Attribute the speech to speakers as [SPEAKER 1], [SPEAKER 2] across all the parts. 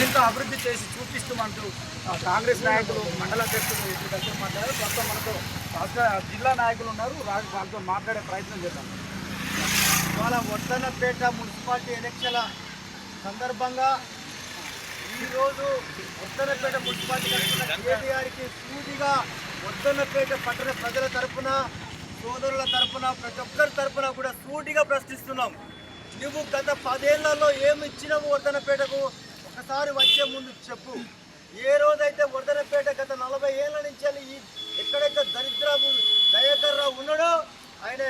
[SPEAKER 1] మరింత అభివృద్ధి చేసి చూపిస్తామంటూ కాంగ్రెస్ నాయకులు మండల అధ్యక్షులు ఇటు దగ్గర మాట్లాడారు. ప్రస్తుతం మనతో రాష్ట్ర జిల్లా నాయకులు ఉన్నారు. వాళ్ళతో మాట్లాడే ప్రయత్నం చేద్దాం.
[SPEAKER 2] ఇవాళ వర్ధన్నపేట మున్సిపాలిటీ ఎలక్షన్ల సందర్భంగా ఈరోజు వర్ధన్నపేట మున్సిపాలిటీ తరఫున కేటీఆర్కి సూటిగా వర్ధన్నపేట పట్టణ ప్రజల తరఫున సోదరుల తరఫున ప్రతి ఒక్కరి తరఫున కూడా సూటిగా ప్రశ్నిస్తున్నాం. నువ్వు గత పదేళ్ళలో ఏమి ఇచ్చినావు వర్ధనపేటకు ఒకసారి వచ్చే ముందు చెప్పు. ఏ రోజైతే వర్ధనపేట గత నలభై ఏళ్ళ నుంచి ఈ ఎక్కడైతే దరిద్ర దయాకర్ రావు ఉన్నాడో ఆయన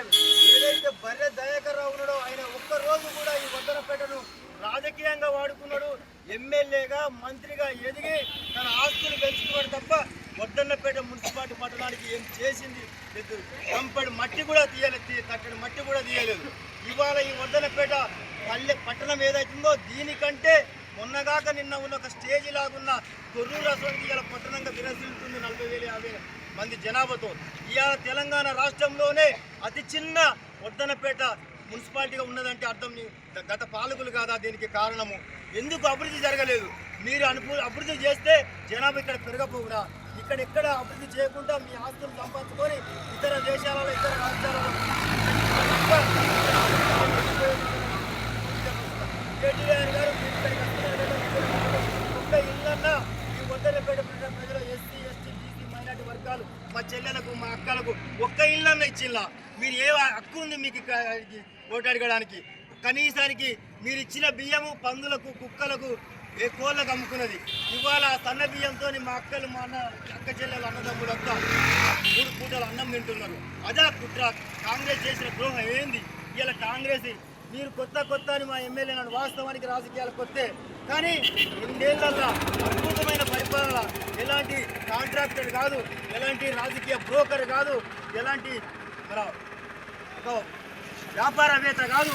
[SPEAKER 2] ఏదైతే బర్రె దయాకర్ రావు ఉన్నాడో ఆయన ఒక్క రోజు కూడా ఈ వర్ధనపేటను రాజకీయంగా వాడుకున్నాడు. ఎమ్మెల్యేగా మంత్రిగా ఎదిగి తన ఆస్తులు పెంచుకున్నాడు తప్ప వడ్డన్నపేట మున్సిపాలిటీ పట్టణానికి ఏం చేసింది లేదు. కంపడి మట్టి కూడా తీయలేదు తక్కడి మట్టి కూడా తీయలేదు. ఇవాళ ఈ వడ్డన్నపేట పల్లె పట్టణం ఏదైతుందో దీనికంటే మొన్నగాక నిన్న ఉన్న ఒక స్టేజ్ లాగున్న తొర్రూరు అసలు ఇవాళ పట్టణంగా విరసిల్లుతుంది నలభై వేల యాభై మంది జనాభాతో. ఇవాళ తెలంగాణ రాష్ట్రంలోనే అతి చిన్న వర్ధనపేట మున్సిపాలిటీగా ఉన్నదంటే అర్థం గత పాలకులు కాదా దీనికి కారణము. ఎందుకు అభివృద్ధి జరగలేదు? మీరు అనుకూ అభివృద్ధి చేస్తే జనాభా ఇక్కడ పెరగపోవునా? ఇక్కడ ఎక్కడ అభివృద్ధి చేయకుండా మీ ఆస్తులు సంపాదించుకొని ఇతర దేశాలలో ఇతర రాష్ట్రాలలో కేటీఆర్ గారు మీరు ఇక్కడికి వస్తున్నారు కదా, ఒక్క ఇల్లన్నా ఈ వద్దలపేట ప్రజల ప్రజలు ఎస్సీ ఎస్టీ బీసీ మైనార్టీ వర్గాలు మా చెల్లెలకు మా అక్కలకు ఒక్క ఇళ్ళన్న ఇచ్చిల్లా? మీరు ఏ హక్కు ఉంది మీకు ఓటు అడగడానికి? కనీసానికి మీరు ఇచ్చిన బియ్యము పందులకు కుక్కలకు ఏ కోళ్ళకు అమ్ముకున్నది? ఇవాళ సన్న బియ్యంతో మా అక్కలు మా అన్న అక్క చెల్లెలు అన్నదమ్ములు అంతా మూడు పూటలు అన్నం తింటున్నారు. అదే కుట్ర? కాంగ్రెస్ చేసిన ద్రోహం ఏంది? ఇలా కాంగ్రెస్ మీరు కొత్త కొత్త అని మా ఎమ్మెల్యే నన్ను వాస్తవానికి రాజకీయాలకు కొత్తే. కానీ రెండేళ్ళలో అద్భుతమైన కాంట్రాక్టర్ కాదు ఎలాంటి రాజకీయ బ్రోకర్ కాదు ఎలాంటి ఒక వ్యాపారవేత్త కాదు.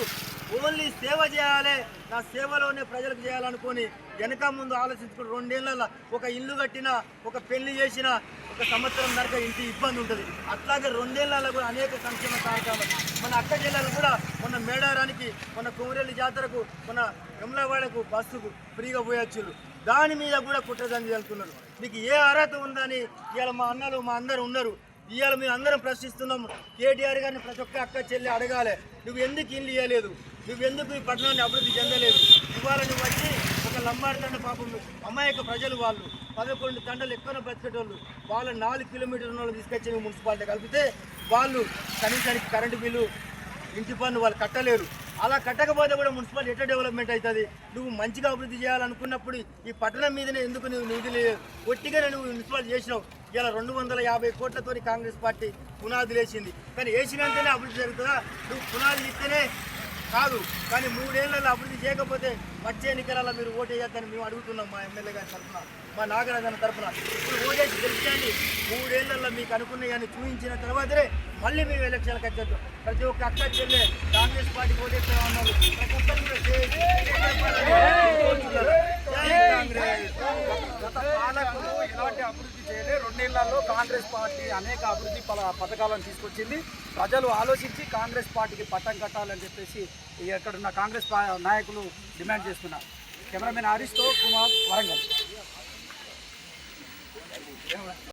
[SPEAKER 2] ఓన్లీ సేవ చేయాలి నా సేవలోనే ప్రజలకు చేయాలనుకొని వెనక ముందు ఆలోచించుకుని రెండేళ్ళలో ఒక ఇల్లు కట్టిన ఒక పెళ్ళి చేసిన ఒక సంవత్సరం దాకా ఇంటి ఇబ్బంది ఉంటుంది. అట్లాగే రెండేళ్ళలో కూడా అనేక సంక్షేమ కార్యక్రమాలు. మన అక్క జిల్లాలు కూడా మొన్న మేడారానికి మన కొమరెల్లి జాతరకు మన ఎమ్లవాడకు బస్సుకు ఫ్రీగా పోయొచ్చు దాని మీద కూడా కుట్రదాన్ని వెళ్తున్నారు. మీకు ఏ అర్హత ఉందని ఇవాళ మా అన్నలు మా అందరు ఉన్నారు. ఇవాళ మేము అందరం ప్రశ్నిస్తున్నాం. కేటీఆర్ గారిని ప్రతి ఒక్క అక్క చెల్లి అడగాలి. నువ్వు ఎందుకు ఇల్లు ఇవ్వలేదు నువ్వు ఎందుకు ఈ పట్టణాన్ని అభివృద్ధి చెందలేదు? ఇవాళ నువ్వు వచ్చి ఒక లంబాడి తండ పాపం అమాయక ప్రజలు వాళ్ళు పదకొండు తండలు ఎక్కువ బ్రతికేటోళ్ళు వాళ్ళ నాలుగు కిలోమీటర్ల వాళ్ళు తీసుకొచ్చి మున్సిపాలిటీ కలిపితే వాళ్ళు కనీసానికి కరెంటు బిల్లు ఇంటి పన్ను వాళ్ళు కట్టలేరు. అలా కట్టకపోతే కూడా మున్సిపాలిటీ ఎట్లా డెవలప్మెంట్ అవుతుంది? నువ్వు మంచిగా అభివృద్ధి చేయాలనుకున్నప్పుడు ఈ పట్టణం మీదనే ఎందుకు నువ్వు నిధులు ఒట్టిగానే నువ్వు మున్సిపాలిటీ చేసినావు. ఇలా రెండు వందల యాభై కోట్లతో కాంగ్రెస్ పార్టీ పునాదులు వేసింది కానీ వేసినంతనే అభివృద్ధి జరుగుతుందా? నువ్వు పునాదులు ఇస్తేనే కాదు కానీ మూడేళ్ళలో అభివృద్ధి చేయకపోతే వచ్చే ఎన్నికలలో మీరు ఓటు వేయద్దని మేము అడుగుతున్నాం మా ఎమ్మెల్యే గారి తరఫున మా నాగరాజన్ తరఫున. ఇప్పుడు ఓటేసి గెలిచేయండి మూడేళ్ళలో మీకు అనుకున్నాయని చూపించిన తర్వాతనే మళ్ళీ మేము ఎలక్షన్లకు వచ్చేద్దాం. ప్రతి ఒక్క అక్క చెల్లె కాంగ్రెస్ పార్టీ ఓటేస్తే ఉన్నారు ప్రతి ఒక్కరు కూడా జై- జై కాంగ్రెస్
[SPEAKER 1] గత పాలకులు ఎలాంటి అభివృద్ధి చేయలే. రెండేళ్ళలో కాంగ్రెస్ పార్టీ అనేక అభివృద్ధి పల- పథకాలను తీసుకొచ్చింది. ప్రజలు ఆలోచించి కాంగ్రెస్ పార్టీకి పట్టం కట్టాలని చెప్పేసి ఎక్కడున్న కాంగ్రెస్ నాయకులు డిమాండ్ చేస్తున్నారు. కెమెరామెన్ హరీష్తో కుమార్ వరంగల్.